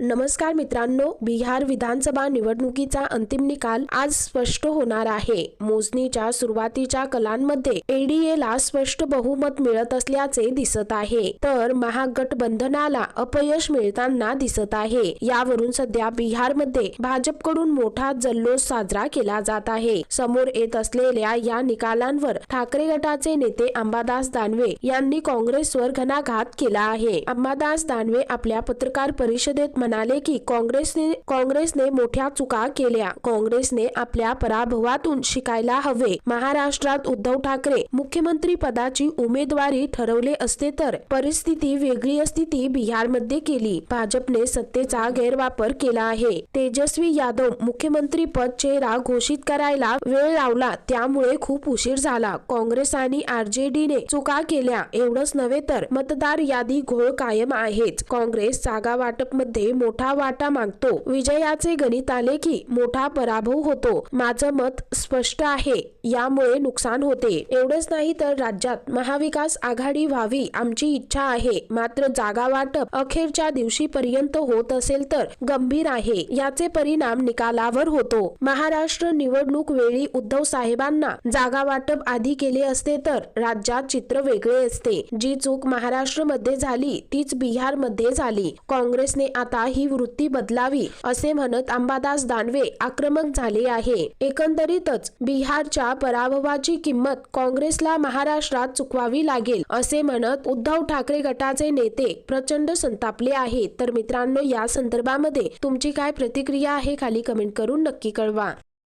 नमस्कार मित्रांनो बिहार विधानसभा निवडणुकीचा अंतिम निकाल आज स्पष्ट होणार आहे. मोजणीच्या सुरुवातीच्या कलांमध्ये एडीएला स्पष्ट बहुमत मिळत असल्याचे दिसत आहे. तर महागठबंधनाला अपयश मिळताना दिसत आहे. यावरून सध्या बिहारमध्ये भाजपकडून मोठा जल्लोष साजरा केला जात आहे. समोर येत असलेल्या या निकालांवर ठाकरे गटाचे नेते अंबादास दानवे यांनी काँग्रेसवर घणाघात केला आहे. अंबादास दानवे आपल्या पत्रकार परिषदेत म्हणाले की काँग्रेसने काँग्रेसने मोठ्या चुका केल्या. काँग्रेसने आपल्या पराभवातून शिकायला हवे. महाराष्ट्रात उद्धव ठाकरे मुख्यमंत्री पदाची उमेदवारी ठरवले असते तर परिस्थिती वेगळी असती ती बिहारमध्ये केली. भाजपने सत्तेचा गैरवापर केला आहे. तेजस्वी यादव मुख्यमंत्री पद चेहरा घोषित करायला वेळ लावला त्यामुळे खूप उशीर झाला. काँग्रेस आणि आरजेडीने चुका केल्या. एवढंच नव्हे तर मतदार यादी घोळ कायम आहेच काँग्रेस जागा वाटपमध्ये मोठा वाटा मागतो. विजयाचे गणित आले की मोठा पराभव होतो. माझं मत स्पष्ट आहे. यामुळे नुकसान होते. एवढंच नाही तर राज्यात महाविकास आघाडी व्हावी आमची इच्छा आहे. मात्र जागा वाटप अखेरच्या दिवशीपर्यंत होत असेल तर गंभीर आहे. याचे परिणाम निकालावर होतो. महाराष्ट्र निवडणूक वेळी उद्धव साहेबांना जागा वाटप आधी केले असते तर राज्यात चित्र वेगळे असते. जी चूक महाराष्ट्रमध्ये झाली तीच बिहारमध्ये झाली. काँग्रेसने आता ही वृत्ती बदलावी असे म्हणत अंबादास दानवे आक्रमक झाले आहे. एकंदरीतच बिहारच्या पराभवाची किंमत काँग्रेसला महाराष्ट्रात चुकवावी लागेल असे म्हणत उद्धव ठाकरे गटाचे नेते प्रचंड संतापले आहेत. तर मित्रांनो या संदर्भामध्ये तुमची काय प्रतिक्रिया आहे खाली कमेंट करून नक्की कळवा.